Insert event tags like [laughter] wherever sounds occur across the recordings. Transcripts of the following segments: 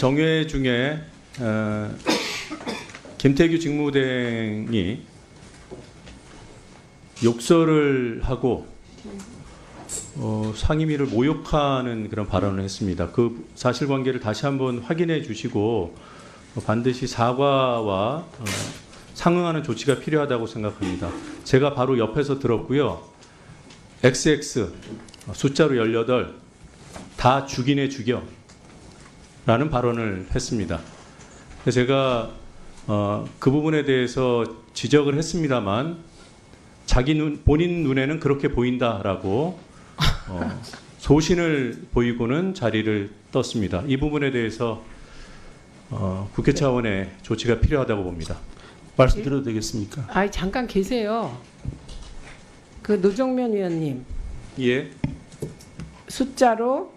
정회 중에 어, 김태규 직무대행이 욕설을 하고 어, 상임위를 모욕하는 그런 발언을 했습니다. 그 사실관계를 다시 한번 확인해 주시고 어, 반드시 사과와 어, 상응하는 조치가 필요하다고 생각합니다. 제가 바로 옆에서 들었고요. XX 어, 숫자로 18다 죽이네 죽여 라는 발언을 했습니다. 제가 어, 그 부분에 대해서 지적을 했습니다만 자기 눈 본인 눈에는 그렇게 보인다라고 어, [laughs] 소신을 보이고는 자리를 떴습니다. 이 부분에 대해서 어, 국회 차원의 조치가 필요하다고 봅니다. 말씀드려도 되겠습니까? 아 잠깐 계세요. 그 노정면 위원님 예, 숫자로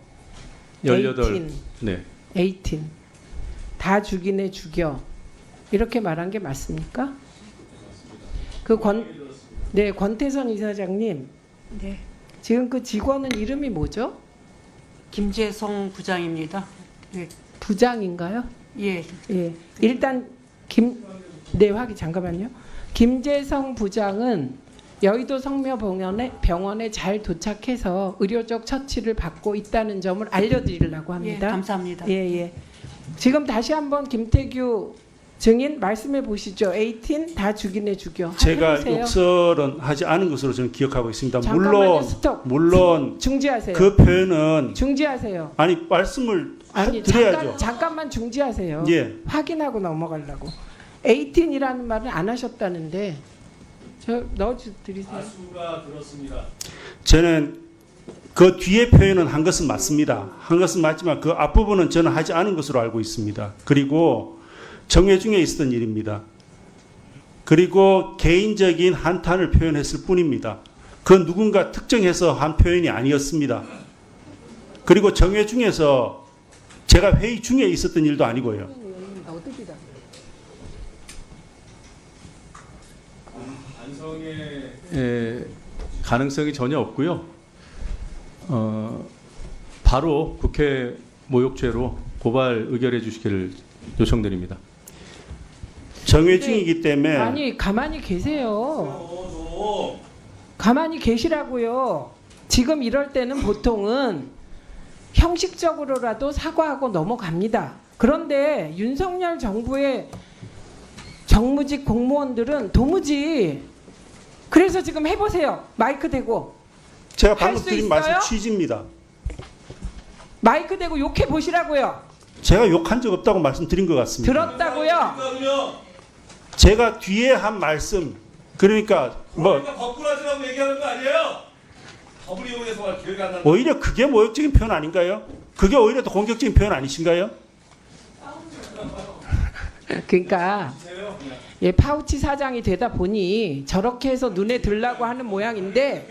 18. 18. 네, 18. 다 죽이네 죽여. 이렇게 말한 게 맞습니까? 그 권, 네, 권태선 이사장님. 네, 지금 그 직원은 이름이 뭐죠? 김재성 부장입니다. 네, 부장인가요? 예, 예. 일단 김, 네, 확인 잠깐만요. 김재성 부장은 여의도 성묘병원에 병원에 잘 도착해서 의료적 처치를 받고 있다는 점을 알려드리려고 예, 합니다. 감사합니다. 예, 예. 지금 다시 한번 김태규 증인 말씀해 보시죠. 18 다 죽이네 죽여. 제가 해보세요. 욕설은 하지 않은 것으로 저는 기억하고 있습니다. 잠깐만요. 물론 스톱. 물론 중지하세요. 그 표현은 중지하세요. 아니 말씀을 아니 드려야죠. 잠깐 잠깐만 중지하세요. 예. 확인하고 넘어가려고. 18이라는 말은 안 하셨다는데 저 넣어 드리세요. 수가 들었습니다. 저는 그 뒤에 표현은 한 것은 맞습니다. 한 것은 맞지만 그 앞부분은 저는 하지 않은 것으로 알고 있습니다. 그리고 정회 중에 있었던 일입니다. 그리고 개인적인 한탄을 표현했을 뿐입니다. 그 누군가 특정해서 한 표현이 아니었습니다. 그리고 정회 중에서 제가 회의 중에 있었던 일도 아니고요. 어디다. 에, 가능성이 전혀 없고요. 어, 바로 국회 모욕죄로 고발 의결해 주시기를 요청드립니다. 정회 중이기 때문에 아니 가만히 계세요. 가만히 계시라고요. 지금 이럴 때는 보통은 형식적으로라도 사과하고 넘어갑니다. 그런데 윤석열 정부의 정무직 공무원들은 도무지 그래서 지금 해보세요. 마이크 대고 제가 할 방금 수 드린 말씀 있어요? 취지입니다. 마이크 대고 욕해 보시라고요. 제가 욕한 적 없다고 말씀드린 것 같습니다. 들었다고요. 제가 뒤에 한 말씀 그러니까 뭐 그러니까 거꾸라지라고 얘기하는 거 아니에요? 법을 이용해서 말 기억이 안 나는 오히려 그게 모욕적인 표현 아닌가요? 그게 오히려 더 공격적인 표현 아니신가요? 그러니까 예, 파우치 사장이 되다 보니 저렇게 해서 눈에 들라고 하는 모양인데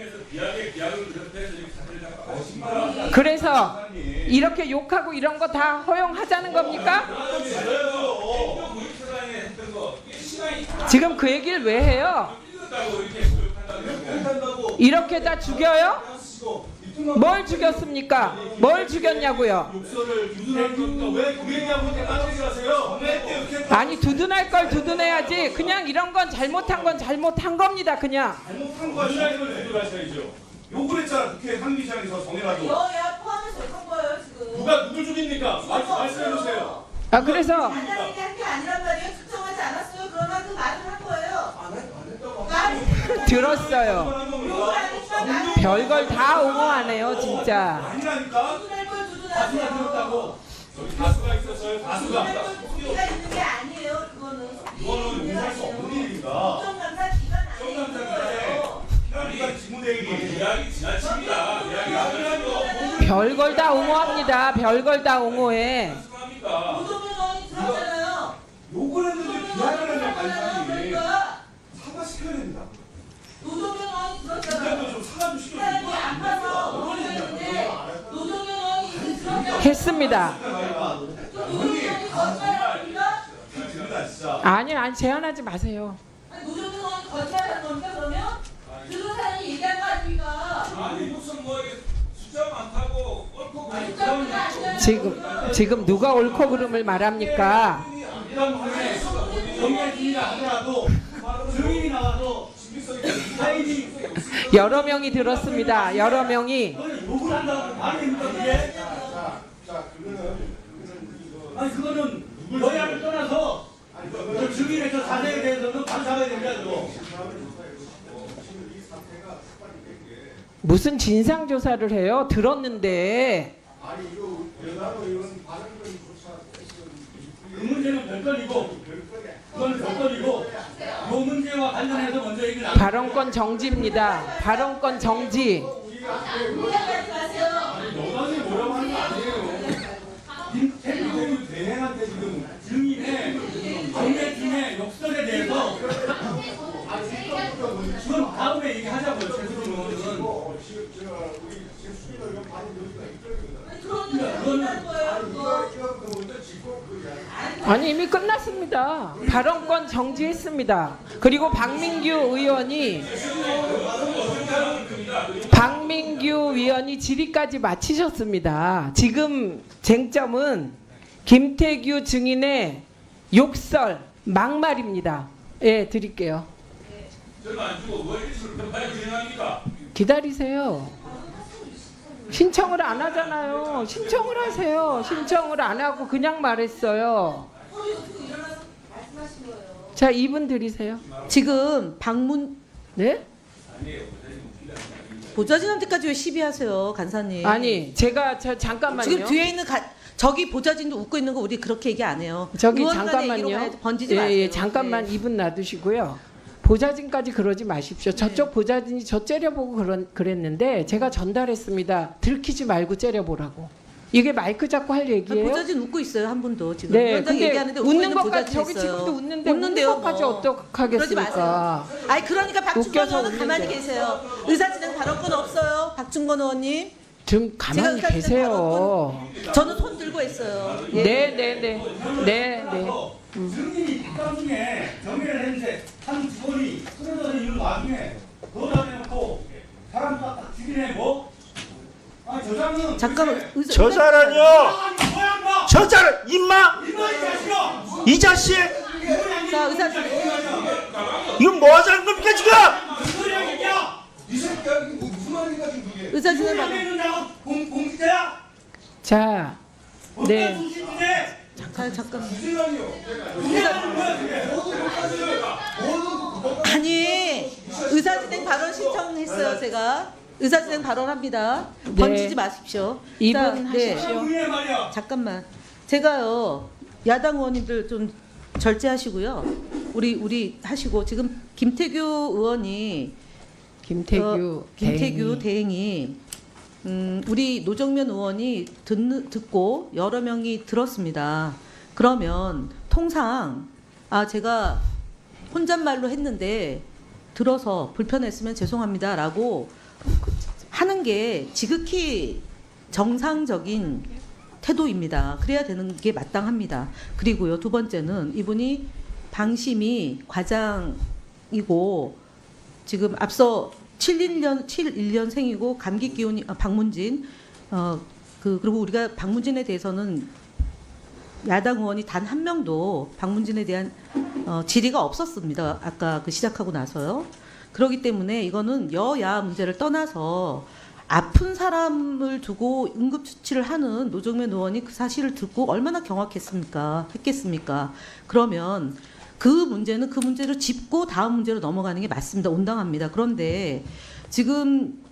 그래서 이렇게 욕하고 이런 거 다 허용하자는 겁니까? 지금 그 얘기를 왜 해요? 이렇게 다 죽여요? 뭘 죽였습니까? 뭘 죽였냐고요? 아니 두둔할 걸 두둔해야지 그냥 이런 건 잘못한 건 잘못한 겁니다 그냥 잘못한 거 시간을 유도하셔야죠. 욕을 했잖아 국회 상임위원장에서 정해가지고 여야 포함해서 한 거예요 지금. 누가 누굴 죽입니까? 말- 말씀해 주세요. 아 그래서 간단하게 한게 아니란 말이에요. 특정하지 않았어요. 그러나 그 말을 한 거예요. 안 했다고. 들었어요. 별걸 다 옹호하네요 진짜 아니라니까. 가수가 있었어요. 가수가. 두기가 있는 게 아니에요. 그거는. 이거는 인사할 수 없는 일입니다. 별걸 다 옹호합니다 별걸 다 옹호해 합니까? 노동현 의원이 들었잖아요. 욕을 했는데 노동현 비하를 의원이 하냐 들었잖아요. 관상이 그러니까 사과시켜야 됩니다. 노동현 의원이 들었잖아요. 근데도 좀 사과 좀 시켜야 사람이 됩니다. 아파서 모르겠는데 노동현 의원이 들었잖아요. 했습니다 진짜. 아니 제안하지 마세요 아니 노동현 의원이 거짓말한 겁니까 그러면? 들은 사람이 얘기한 거 아닙니까? 아니 무슨 뭐 이게 숫자 많다고 어, 지금 지금 누가 옳고 그름을 말합니까? 여러 명이 들었습니다. 여러 명이 욕을 한다고 말이 됩니까 그게? 아니 그거는 여야를 떠나서 저 증인의 저 사정에 대해서는 반성해야 됩니다 저거. 무슨 진상 조사를 해요? 들었는데 그 문제는 별건이고 그건 별건이고 요 문제와 관련해서 먼저 얘기를 안 발언권 정지입니다. 발언권 정지. 여당이 뭐라고 하는 거 아니에요. 김태균 대행한테 지금 증인의 정례 중에 역설에 대해서 그건 다음에 얘기하자고요. 최수로 의원은. 아니 이미 끝났습니다. 발언권 정지했습니다. 그리고 박민규 의원이 박민규 위원이 질의까지 마치셨습니다. 지금 쟁점은 김태규 증인의 욕설 막말입니다. 예, 드릴게요. 진행합니까? 기다리세요. 신청을 안 하잖아요. 신청을 하세요. 신청을 안 하고 그냥 말했어요. 자, 이분 드리세요. 지금 방문 네? 보좌진한테까지 왜 시비하세요, 간사님? 아니, 제가 저 잠깐만요. 지금 뒤에 있는 가, 저기 보좌진도 웃고 있는 거 우리 그렇게 얘기 안 해요. 저기 잠깐만요. 번지지 예, 마세요. 예, 잠깐만 네. 이분 놔두시고요. 보좌진까지 그러지 마십시오. 저쪽 보좌진이 저 째려보고 그런, 그랬는데 제가 전달했습니다. 들키지 말고 째려보라고. 이게 마이크 잡고 할 아, 얘기예요? 보좌진 웃고 있어요 한 분도 지금 네, 근데 얘기하는데 웃는 것까지 저기 있어요. 지금도 웃는데 웃는데요, 웃는 것까지 뭐. 어떡하겠습니까? 그러지 마세요. 아니 그러니까 박준건 웃겨서 의원은 가만히. 계세요. 의사진행 발언권 없어요, 박준건 의원님. 좀 가만히 계세요. 저는 손 들고 했어요. 예. 네, 네, 네, 네, 네. 증인이 입당 중에 정리를 했는데 한 직원이 쓰러져 있는 와중에 내놓고 사람 딱 죽이네 뭐? 아니 저자는 잠깐만 의사, 저자라뇨! 뭐야 뭐? 저자를 임마! 이거 이 자식아! 이 자식! 자 의사진행 이건 뭐 하자는 겁니까 지금? 무슨 소리야 이게야? 이 새끼야 이게 무슨 말인가 지금 그게? 의사 진행 안 발언. 되는다고 공 공직자야? 자, 네. 잠깐 잠깐. 무슨 말이요? 아니 의사진행 발언 신청했어요 제가 의사진행 발언합니다 네. 번지지 마십시오 이분 자, 네. 하십시오. 잠깐만 제가요 야당 의원님들 좀 절제하시고요 우리 우리 하시고 지금 김태규 의원이 김태규, 어, 김태규 대행이. 음, 우리 노정면 의원이 듣, 듣고 여러 명이 들었습니다. 그러면 통상 아 제가 혼잣말로 했는데 들어서 불편했으면 죄송합니다라고 하는 게 지극히 정상적인 태도입니다. 그래야 되는 게 마땅합니다. 그리고요 두 번째는 이분이 방심이 과장이고 지금 앞서 71년 71년생이고 감기 기운이 아, 박문진 어 그 그리고 우리가 박문진에 대해서는 야당 의원이 단 한 명도 박문진에 대한 어, 질의가 없었습니다. 아까 그 시작하고 나서요. 그렇기 때문에 이거는 여야 문제를 떠나서 아픈 사람을 두고 응급처치를 하는 노정면 의원이 그 사실을 듣고 얼마나 경악했습니까? 했겠습니까? 그러면 그 문제는 그 문제를 짚고 다음 문제로 넘어가는 게 맞습니다. 온당합니다. 그런데 지금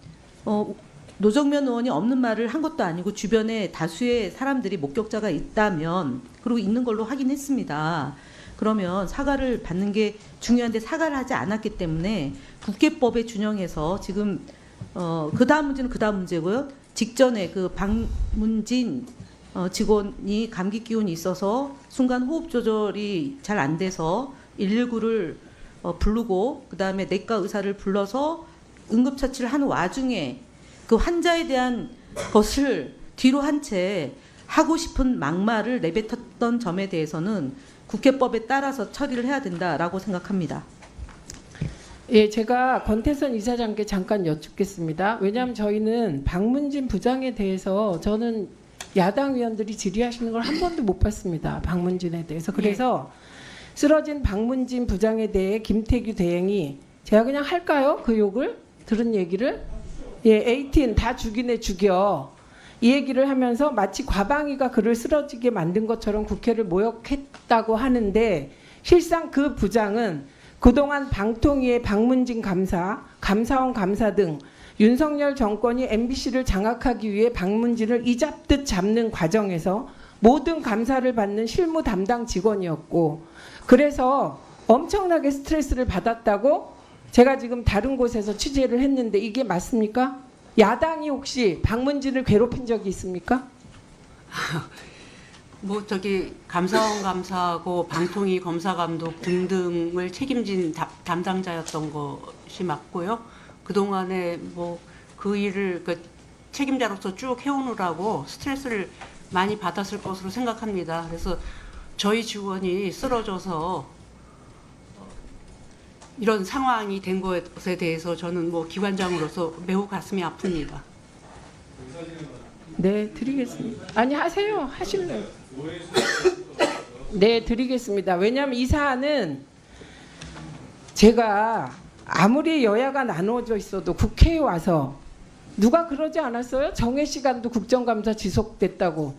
어, 노정면 의원이 없는 말을 한 것도 아니고 주변에 다수의 사람들이 목격자가 있다면 그리고 있는 걸로 확인했습니다. 그러면 사과를 받는 게 중요한데 사과를 하지 않았기 때문에 국회법에 준용해서 지금 어, 그 다음 문제는 그 다음 문제고요. 직전에 그 박문진 어, 직원이 감기 기운이 있어서 순간 호흡 조절이 잘 안 돼서 119를 어, 부르고 그 다음에 내과 의사를 불러서 응급처치를 하는 와중에 그 환자에 대한 것을 뒤로 한 채 하고 싶은 막말을 내뱉었던 점에 대해서는 국회법에 따라서 처리를 해야 된다라고 생각합니다. 예, 제가 권태선 이사장께 잠깐 여쭙겠습니다. 왜냐하면 저희는 박문진 부장에 대해서 저는 야당 의원들이 질의하시는 걸 한 번도 못 봤습니다. 박문진에 대해서. 그래서 쓰러진 박문진 부장에 대해 김태규 대행이 제가 그냥 할까요? 그 욕을 들은 얘기를 예, 18다 죽이네 죽여. 이 얘기를 하면서 마치 과방위가 그를 쓰러지게 만든 것처럼 국회를 모욕했다고 하는데 실상 그 부장은 그동안 방통위의 박문진 감사, 감사원 감사 등 윤석열 정권이 MBC를 장악하기 위해 박문진을 이잡듯 잡는 과정에서 모든 감사를 받는 실무 담당 직원이었고 그래서 엄청나게 스트레스를 받았다고 제가 지금 다른 곳에서 취재를 했는데 이게 맞습니까? 야당이 혹시 박문진을 괴롭힌 적이 있습니까? [laughs] 뭐 저기 감사원 감사하고 방통위 검사 감독 등등을 책임진 다- 담당자였던 것이 맞고요. 그 동안에 뭐 그 일을 그 책임자로서 쭉 해오느라고 스트레스를 많이 받았을 것으로 생각합니다. 그래서 저희 직원이 쓰러져서 이런 상황이 된 것에 대해서 저는 뭐 기관장으로서 매우 가슴이 아픕니다. 네, 드리겠습니다. 아니 하세요. 하실래요? 네, 드리겠습니다. 왜냐하면 이 사안은 제가 아무리 여야가 나누어져 있어도 국회에 와서 누가 그러지 않았어요? 정해 시간도 국정감사 지속됐다고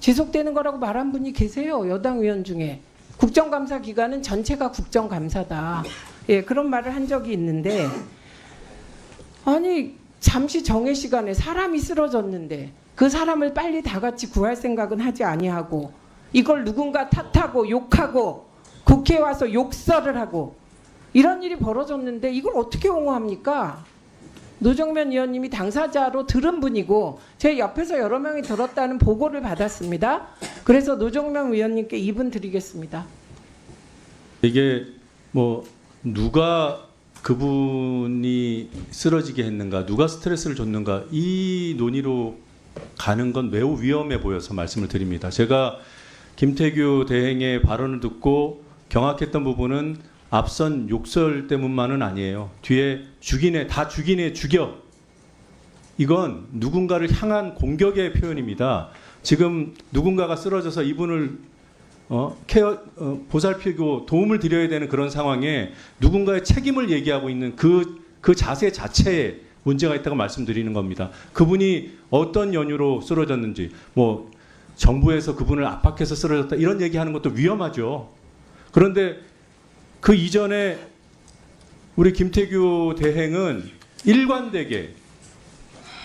지속되는 거라고 말한 분이 계세요. 여당 의원 중에 국정감사 기간은 전체가 국정감사다. 예, 그런 말을 한 적이 있는데 아니 잠시 정해 시간에 사람이 쓰러졌는데 그 사람을 빨리 다 같이 구할 생각은 하지 아니하고 이걸 누군가 탓하고 욕하고 국회에 와서 욕설을 하고 이런 일이 벌어졌는데 이걸 어떻게 옹호합니까? 노정면 의원님이 당사자로 들은 분이고 제 옆에서 여러 명이 들었다는 보고를 받았습니다. 그래서 노정면 의원님께 2분 드리겠습니다. 이게 뭐 누가 그분이 쓰러지게 했는가, 누가 스트레스를 줬는가 이 논의로 가는 건 매우 위험해 보여서 말씀을 드립니다. 제가 김태규 대행의 발언을 듣고 경악했던 부분은 앞선 욕설 때문만은 아니에요. 뒤에 죽이네, 다 죽이네, 죽여. 이건 누군가를 향한 공격의 표현입니다. 지금 누군가가 쓰러져서 이분을 어, 케어 어, 보살피고 도움을 드려야 되는 그런 상황에 누군가의 책임을 얘기하고 있는 그, 그 자세 자체에 문제가 있다고 말씀드리는 겁니다. 그분이 어떤 연유로 쓰러졌는지, 뭐 정부에서 그분을 압박해서 쓰러졌다 이런 얘기하는 것도 위험하죠. 그런데 그 이전에 우리 김태규 대행은 일관되게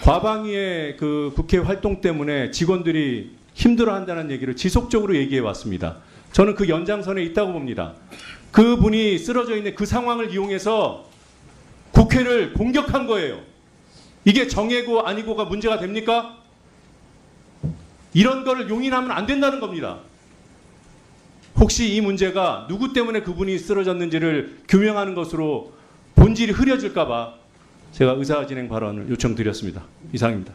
과방위의 그 국회 활동 때문에 직원들이 힘들어한다는 얘기를 지속적으로 얘기해 왔습니다. 저는 그 연장선에 있다고 봅니다. 그분이 쓰러져 있는 그 상황을 이용해서 국회를 공격한 거예요. 이게 정예고 아니고가 문제가 됩니까? 이런 거를 용인하면 안 된다는 겁니다. 혹시 이 문제가 누구 때문에 그분이 쓰러졌는지를 규명하는 것으로 본질이 흐려질까봐 제가 의사진행 발언을 요청드렸습니다. 이상입니다.